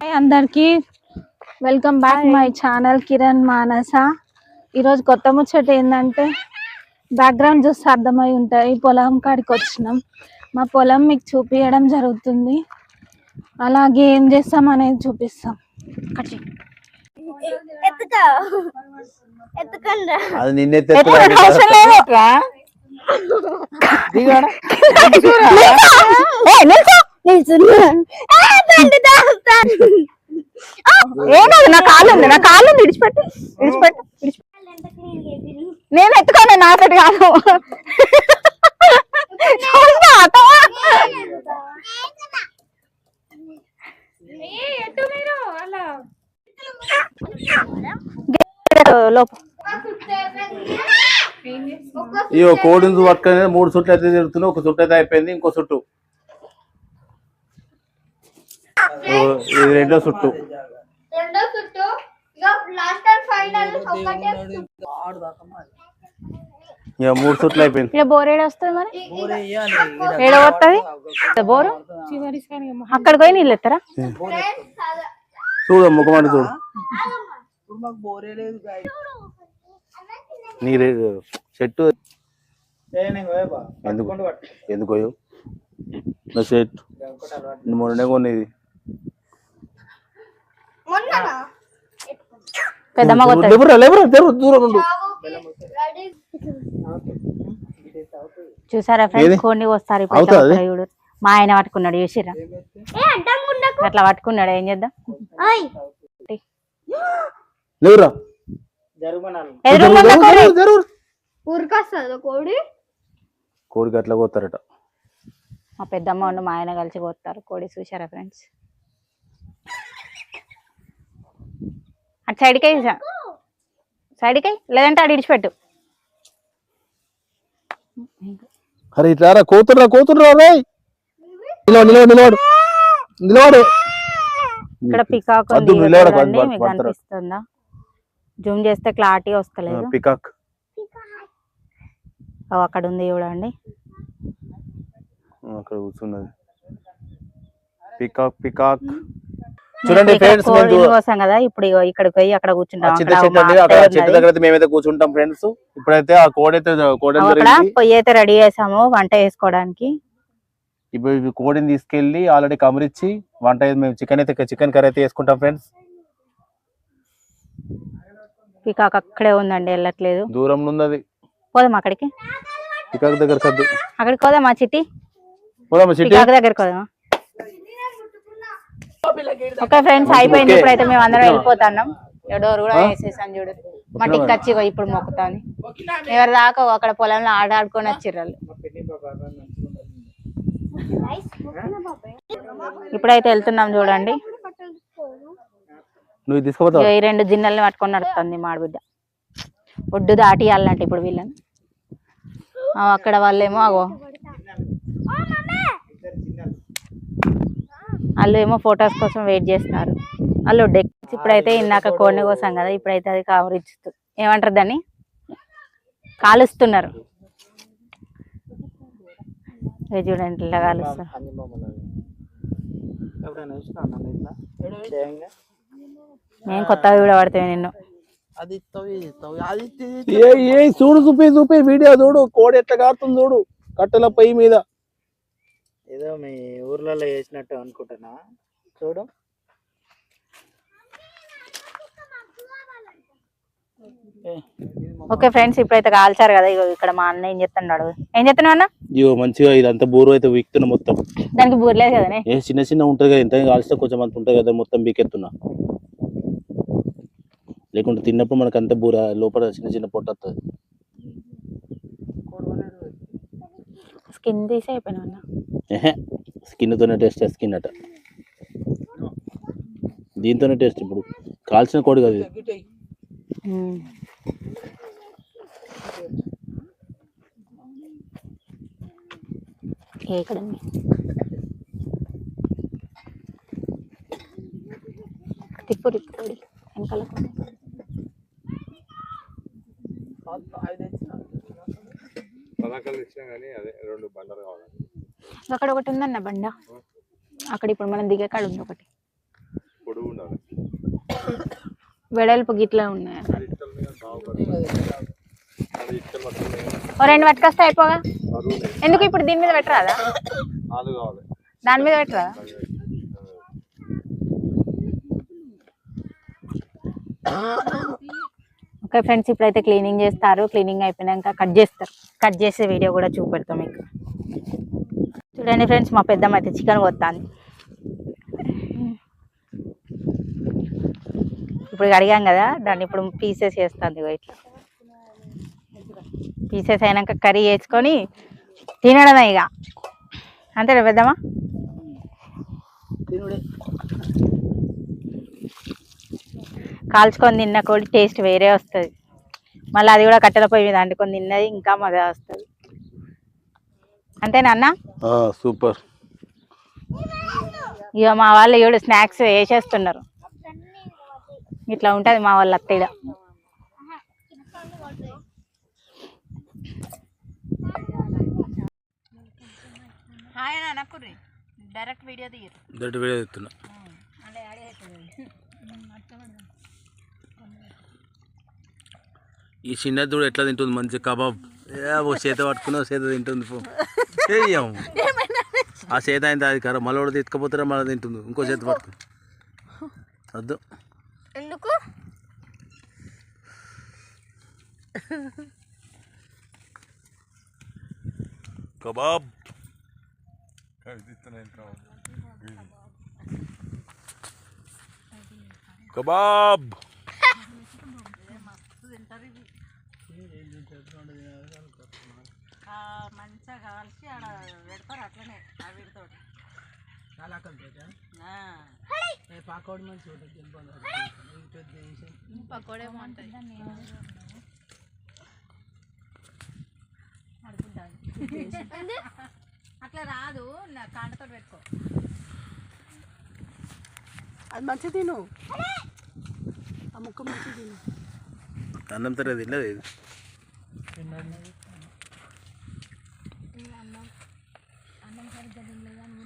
Hi అందరికి. Welcome back my channel Kiran Manasa ఈరోజు కొత్త ముచ్చట ఏంటంటే బ్యాక్గ్రౌండ్ చూస్తే అర్థమై ఉంటాయి. పొలం కాడికి వచ్చినాం. మా పొలం మీకు చూపించడం జరుగుతుంది. అలాగే ఏం చేస్తాం అనేది చూపిస్తాం. అవసరం లేదు. ఏ, నిల్చో. ఏం కాదు నా కాళ్ళు ఉంది నా కాళ్ళు ఉంది విడిచిపెట్టు విడిచిపెట్టు విడిచిపెట్టు నేను ఎత్తుకోను నాతోటి కాదు? లోపు కోడిని పట్టుకొని మూడు చుట్లు అయితే తిరుగుతున్నావు ఒక చుట్టు అయితే అయిపోయింది ఇంకో చుట్టు ఇది రెండో చుట్టు రెండో చుట్టూ ఇక ఇక మూడు చుట్లు అయిపోయింది. బోర్ ఏడ వస్తుంది మరి ఏడ వస్తుంది బోరు? అక్కడికి పోయి నీళ్ళు ఎత్తారా? చూడు ముఖమాట చూడు. నీ రే- చెట్టు ఎందుకు? ఎందుకు? నా చెట్టు నేను మొన్ననే కొనేది మొన్న పెద్దమ్మ కొత్తది లేబురా లేబురా తెరు దూరం ఉండు. రెడీ చూసారా? ఫ్రెండ్స్ కొన్ని వస్తారు ఇప్పుడు మా ఆయన పట్టుకున్నాడు చూసిరా అట్లా పట్టుకున్నాడు ఏం చేద్దాం? లేవురా కోడి. ఊరికొస్తుంది కోడి? కోడికి అట్లా పోతారట మా పెద్దమ్మ ఉండు మా ఆయన కలిసి పోతారు కోడి చూసారా ఫ్రెండ్స్ అటు సైడ్కి సైడ్కి లేదంటే అటు ఇడిచిపెట్టు. అరే ఇట్లా కోతుర్రా కోతుర్రా రే. నిలవడు నిలవడు నిలవడు నిలవడు ఇక్కడ పికాక్. కనిపిస్తుందా జూమ్ చేస్తే క్లారిటీ వస్తలేదు. పికాక్ అక్కడ ఉంది చూడండి. అక్కడ కూర్చున్నది. పికాక్ పికాక్ చూడండి ఇక్కడ ఫ్రెండ్స్ కోసం కదా ఇప్పుడు ఇగో ఇక్కడికి పోయి అక్కడ కూర్చుంటాం. చెట్టు. దగ్గర అయితే మేమైతే కూర్చుంటాం ఫ్రెండ్స్ ఇప్పుడైతే ఆ కోడి అయితే కోడి పొయ్యి అయితే రెడీ చేసాము వంట చేసుకోవడానికి. ఇప్పుడు కోడిని తీసుకెళ్ళి ఆల్రెడీ కమరిచ్చి వంట మేము చికెన్ అయితే చికెన్ కర్రీ అయితే వేసుకుంటాం ఫ్రెండ్స్ పికాక్ అక్కడే ఉందండి వెళ్ళట్లేదు. దూరం ఉన్నది. పోదాం అక్కడికి. పికాక్ దగ్గర అక్కడికి పోదాం మా చిట్టి? పోదామా చిట్టి? దగ్గరికి పోదామా? ఓకే ఫ్రెండ్స్ అయిపోయింది. ఇప్పుడైతే మేము అందరం వెళ్ళిపోతున్నాం. డోర్ కూడా వేసేసాను చూడు. మా టిక్ వచ్చి ఇగో ఇప్పుడు మొక్కుతాంది. ఎవరు దాకా అక్కడ పొలంలో ఆట ఆడుకొని వచ్చిర్రు ఇప్పుడైతే వెళ్తున్నాం చూడండి. నువ్వు తీసుకుపోతావు? ఇగో ఈ రెండు జిన్నెల్ని పట్టుకొని నడుస్తుంది మాడబిడ్డ ఒడ్డు దాటియాలంటే ఇప్పుడు వీళ్ళని. ఆ, అక్కడ వాళ్ళేమో అగో. వాళ్ళు ఏమో ఫొటోస్ కోసం వెయిట్ చేస్తున్నారు వాళ్ళు డెక్ ఇప్పుడైతే ఇందాక కోడిని కోసం కదా ఇప్పుడైతే అది కవరిస్తూ ఏమంటారు దాన్ని? కాలుస్తున్నారు. చూడండి ఇట్లా కాలుస్తారు నేను కొత్తగా కూడా పడుతుంది నిన్ను. చూడు చూపి చూపి వీడియో చూడు కోడి ఎట్లా కాస్తుంది చూడు కట్టెల పొయ్యి మీద. ఏదో మీ ఊర్లలో వేసినట్టు అనుకుంటున్నా. చూడు. ఓకే ఫ్రెండ్స్ ఇప్పుడైతే కాల్చారు కదా ఇగో ఇక్కడ మా అన్న ఏం చెప్తున్నాడు ఏం చెప్తున్నావు అన్న? ఇగో మంచిగా ఇదంతా బోరు అయితే వీక్తున్నా మొత్తం. దానికి బూర్లేదు కదనే? ఏ చిన్న చిన్న ఉంటుంది కదా ఎంత కాల్స్తే కొంచెం అంత ఉంటుంది కదా మొత్తం బీకెత్తున్నా. లేకుంటే తిన్నప్పుడు మనకు అంత బూర లోపల చిన్న చిన్న పొట్ట వస్తుంది స్కిన్ తీసి అయిపోయినా స్కిన్తోనే టేస్ట్ స్కిన్ అట. దీంతోనే టేస్ట్ ఇప్పుడు. కాల్చిన కోడి కదా ఇది. ఉమ్. ఏ అక్కడ ఒకటి ఉందన్న బండ. అక్కడ ఇప్పుడు మనం దిగే కాడ ఉంది ఒకటి. వెడల్పు గిట్ల ఉన్నాయి. ఓ రెండు పట్టుకొస్తే అయిపోగా? ఎందుకు ఇప్పుడు దీని మీద పెట్టరాదా? దాని మీద పెట్టరాదా ఓకే ఫ్రెండ్స్ ఇప్పుడైతే క్లీనింగ్ చేస్తారు. క్లీనింగ్ అయిపోయినాక కట్ చేస్తారు. కట్ చేసే వీడియో కూడా చూపెడతాం మీకు చూడండి ఫ్రెండ్స్ మా పెద్దమ్మ అయితే చికెన్ కొత్తాంది. ఇప్పుడు అడిగాం కదా దాన్ని ఇప్పుడు పీసెస్ చేస్తుంది ఇట్లా. పీసెస్ అయినాక కర్రీ వేసుకొని తినడమే ఇక అంతేనా పెద్దమ్మ? కాల్చుకొని తిన్న కోడి టేస్ట్ వేరే వస్తుంది. మళ్ళీ అది కూడా కట్టెల పొయ్యి మీద వండుకొని తిన్నది ఇంకా మజా వస్తుంది. అంతేనా అన్న? సూపర్. ఇక మా వాళ్ళు ఏడు స్నాక్స్ వేసేస్తున్నారు. ఇట్లా ఉంటుంది మా వాళ్ళ అత్తయ్య డైరెక్ట్ వీడియో తీయరు. దట్ వీడియో ఎత్తున్నా ఈ చిన్నది కూడా ఎట్లా తింటుంది మంచి కబాబ్. ఏ ఓ చేత పట్టుకుని ఓ చేత తింటుంది పో. ఆ చేత అయింది అది కర? మళ్ళీ కూడా తిట్టుకపోతారా మళ్ళీ తింటుంది. ఇంకో చేత పట్టుకుని వద్దు ఎందుకు? కబాబ్. కబాబ్ మంచిగా కాల్చి ఆడ పెడతారు అట్లనే పాకోడి మంచి పకోడే బాగుంటాయి అట్లా రాదు నా కాంటతో పెట్టుకో. అది మంచి తిను. ఆ ముక్క మంచి తిను. అన్నం తర తినలేదు ఇది చికెన్ అంటే అక్కడ తింటాం.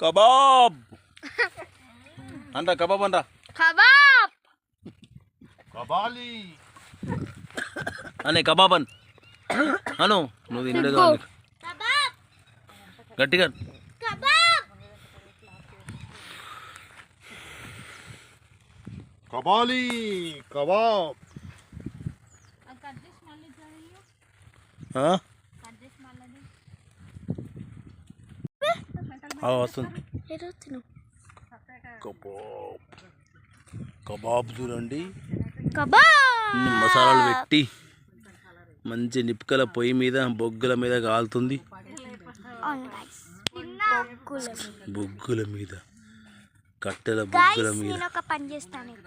కబాబ్. అంట కబాబ్ అంట కబాబ్. అనే కబాబ్ అన్. అను నువ్వు తినడే కావాలి గట్టిగా. కబాబ్. కబాలి కబాబ్ ఆ? ఆ, వస్తుంది. కబాబ్. కబాబ్ చూడండి. మసాలాలు పెట్టి మంచి నిప్పుకల పొయ్యి మీద బొగ్గుల మీద కాలుతుంది. బొగ్గుల మీద. కట్టెల బొగ్గుల మీద. నేను ఒక పని చేస్తాను నేను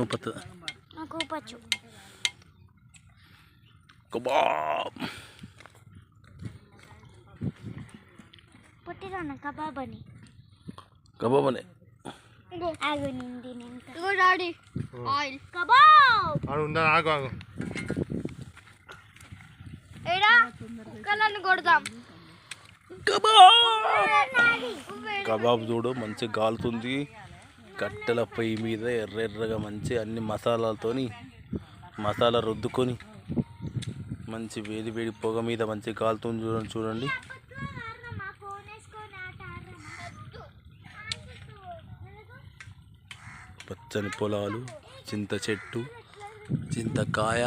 ఊపుతా. ఊపచ్చు కబాబ్ పుట్టిరాను కబాబ్ అని కబాబ్ అనే ఆగు నింది ఇగో డాడీ ఆయిల్. కబాబ్! ఆడు ఉందా ఆగు ఆగు. ఏడా? కుక్కలను కొడదాం. కబాబ్! చూడు మంచి గాలుతుంది. కట్టెల పొయ్యి మీద ఎర్ర ఎర్రగా మంచి అన్ని మసాలాలతోని మసాలా రుద్దుకొని మంచి వేడి వేడి పొగ మీద మంచి కాలుతుంది చూడండి చూడండి. పచ్చని పొలాలు చింత చెట్టు చింతకాయ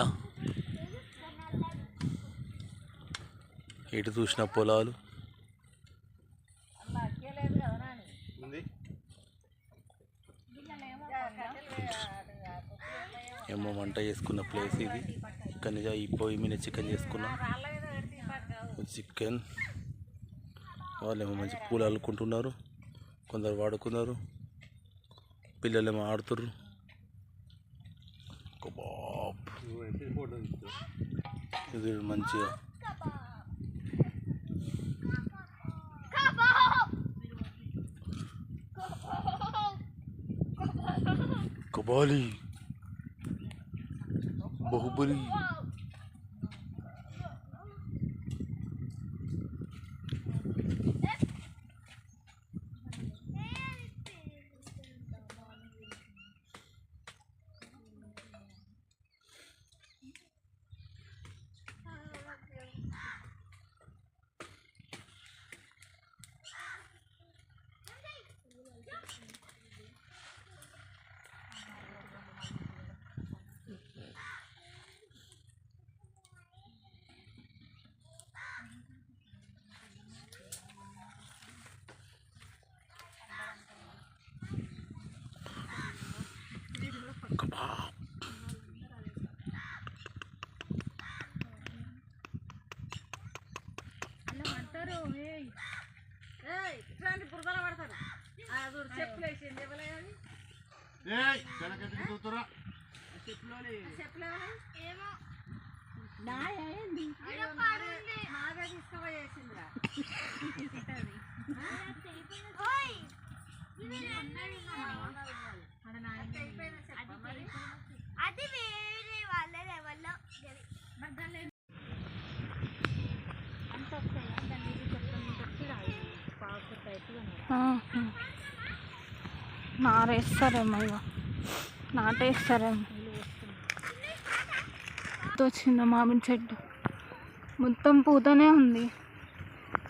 ఎటు చూసిన పొలాలు. ఏమో వంట చేసుకున్న ప్లేస్ ఇది. ఇక్కడ ఈ పొయ్యి మీద చికెన్ చేసుకున్నాం. చికెన్. వాళ్ళేమో మంచి పూలు అల్లుకుంటున్నారు. కొందరు వాడుకున్నారు. పిల్లలేమో ఆడుతుర్రు. కబాబ్ ఇది మంచిగా. కబాలి. পরি ఏయ్ వెనకెందుకు చూస్తురా అది వేరే వాళ్ళ లెవెల్లో ఆహా. నారేస్తారేమో ఇక నాటేస్తారేమో. పూత వచ్చింది మామిడి చెట్టు. మొత్తం పూతనే ఉంది.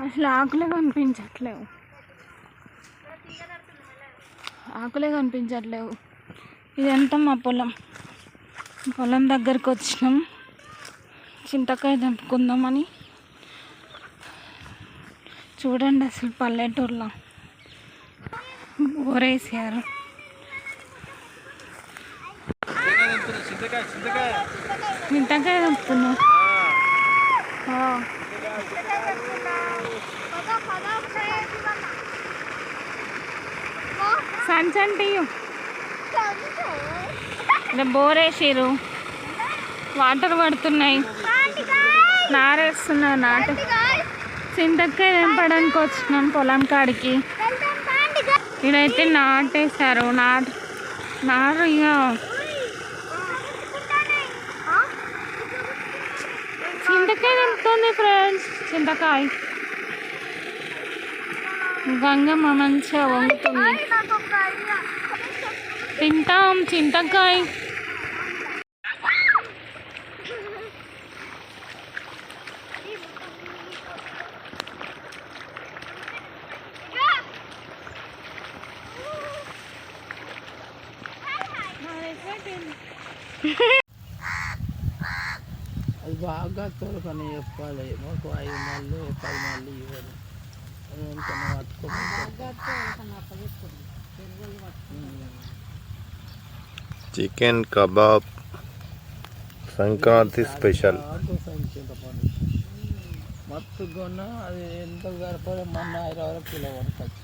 అసలు ఆకులే కనిపించట్లేవు. ఆకులే కనిపించట్లేవు. ఇదంతా మా పొలం. పొలం దగ్గరికి వచ్చినాం. చింతకాయ తెంపుకుందామని చూడండి అసలు పల్లెటూరులో. ఊరేసారు. చింతకాయ తెంపుకున్నాం ఆ, పద బోరేసిరు వాటర్ పడుతున్నాయి. నారేస్తున్నారు నాటు. చింతకాయ తెంపడానికి వచ్చినాం పొలం కాడికి. ఇక్కడైతే నాటేశారు. నాటు నారు ఇక చింతకాయ దొరుకుతుంది ఫ్రెండ్స్ చింతకాయ. గంగమ్మ మంచిగా వంగుతుంది తింటాం చింతకాయ. అది బాగా తోలుకొని చెప్పాలి. మాకు ఐదు నెలలు పది నెలలు ఇవ్వరు. ఎందుకన్నా చికెన్ కబాబ్ సంక్రాంతి స్పెషల్. మత్తు కొన్న అది ఎంత సరిపడే మొన్న ఐదు వరకు కిలో పడుతుంది